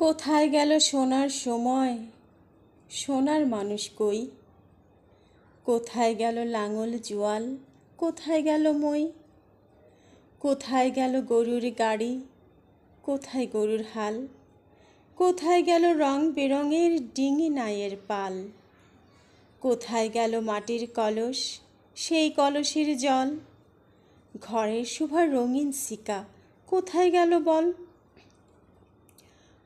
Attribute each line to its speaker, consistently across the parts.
Speaker 1: কোথায় গেল সোনার সময়? সোনার মানুষ কই? কোথায় গেল লাঙল জোয়াল? কোথায় গেল মই? কোথায় গেল গরুর গাড়ি? কোথায় গরুর হাল? কোথায় গেল রং বেরঙের ডিঙি নায়ের পাল? কোথায় গেল মাটির কলস, সেই কলসের জল? ঘরের শোভার রঙিন সিকা কোথায় গেল বল?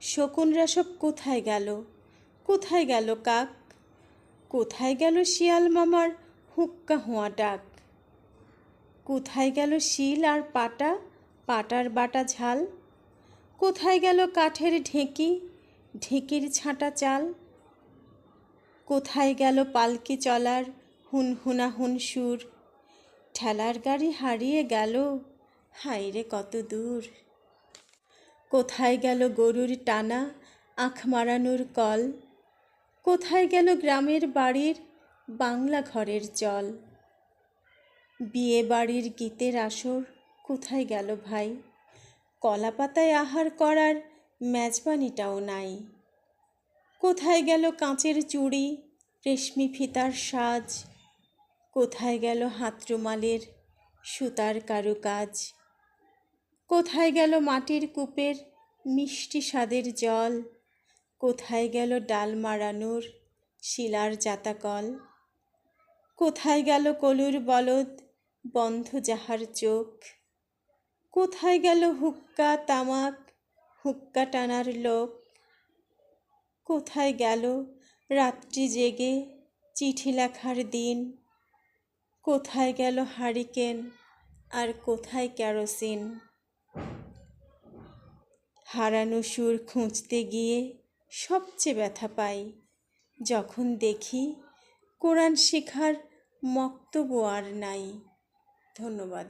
Speaker 1: শকুনরা সব কোথায় গেল? কোথায় গেল কাক? কোথায় গেল শিয়াল মামার হুক্কা হুয়া ডাক? কোথায় গেল শিল আর পাটা, পাটার বাটা ঝাল? কোথায় গেল কাঠের ঢেঁকি, ঢেঁকির ছাঁটা চাল? কোথায় গেল পালকি চলার হুন হুনা হুন সুর? ঠেলার গাড়ি হারিয়ে গেল হাইরে কত দূর? কোথায় গেল গরুর টানা আখ মারানোর কল? কোথায় গেল গ্রামের বাড়ির বাংলা ঘরের জল? বিয়ে বাড়ির গীতের আসর কোথায় গেল ভাই? কলা পাতায় আহার করার মেজবানিটাও নাই। কোথায় গেল কাঁচের চুড়ি, রেশমি ফিতার সাজ? কোথায় গেল হাত রুমালের সুতার কারুকাজ? কোথায় গেল মাটির কূপের মিষ্টি স্বাদের জল? কোথায় গেল ডাল মারানোর শিলার জাতাকল? কোথায় গেল কলুর বলদ বন্ধ যাহার চোখ? কোথায় গেল হুক্কা তামাক, হুক্কা টানার লোক? কোথায় গেল রাত্রি জেগে চিঠি লেখার দিন? কোথায় গেল হারিকেন আর কোথায় কেরোসিন? হারানো সুর খুঁজতে গিয়ে সবচেয়ে ব্যথা পাই। যখন দেখি কোরআন শেখার মক্তব্য আর নাই। ধন্যবাদ।